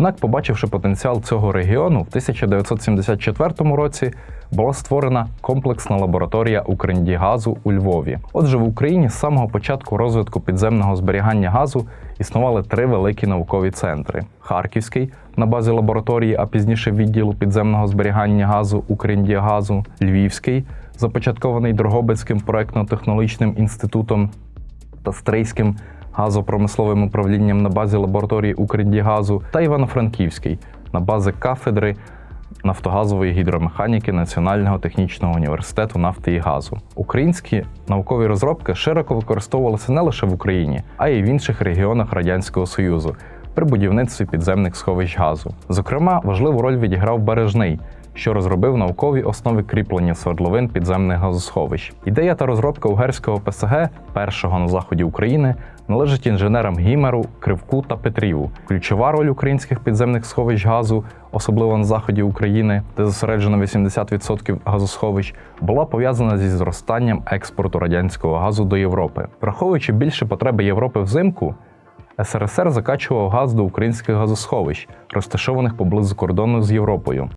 Однак, побачивши потенціал цього регіону, в 1974 році була створена комплексна лабораторія Укріндігазу у Львові. Отже, в Україні з самого початку розвитку підземного зберігання газу існували три великі наукові центри: Харківський на базі лабораторії, а пізніше відділу підземного зберігання газу Укріндігазу, Львівський, започаткований Дрогобицьким проектно-технологічним інститутом та Стрийським газопромисловим управлінням на базі лабораторії Укріндігазу та Івано-Франківський на базі кафедри нафтогазової гідромеханіки Національного технічного університету нафти і газу. Українські наукові розробки широко використовувалися не лише в Україні, а й в інших регіонах Радянського Союзу при будівництві підземних сховищ газу. Зокрема, важливу роль відіграв Бережний що розробив наукові основи кріплення свердловин підземних газосховищ. Ідея та розробка угерського ПСГ, першого на заході України, належить інженерам Гімеру, Кривку та Петріву. Ключова роль українських підземних сховищ газу, особливо на заході України, де зосереджено 80% газосховищ, була пов'язана зі зростанням експорту радянського газу до Європи, враховуючи більше потреби Європи взимку. СРСР закачував газ до українських газосховищ, розташованих поблизу кордону з Європою.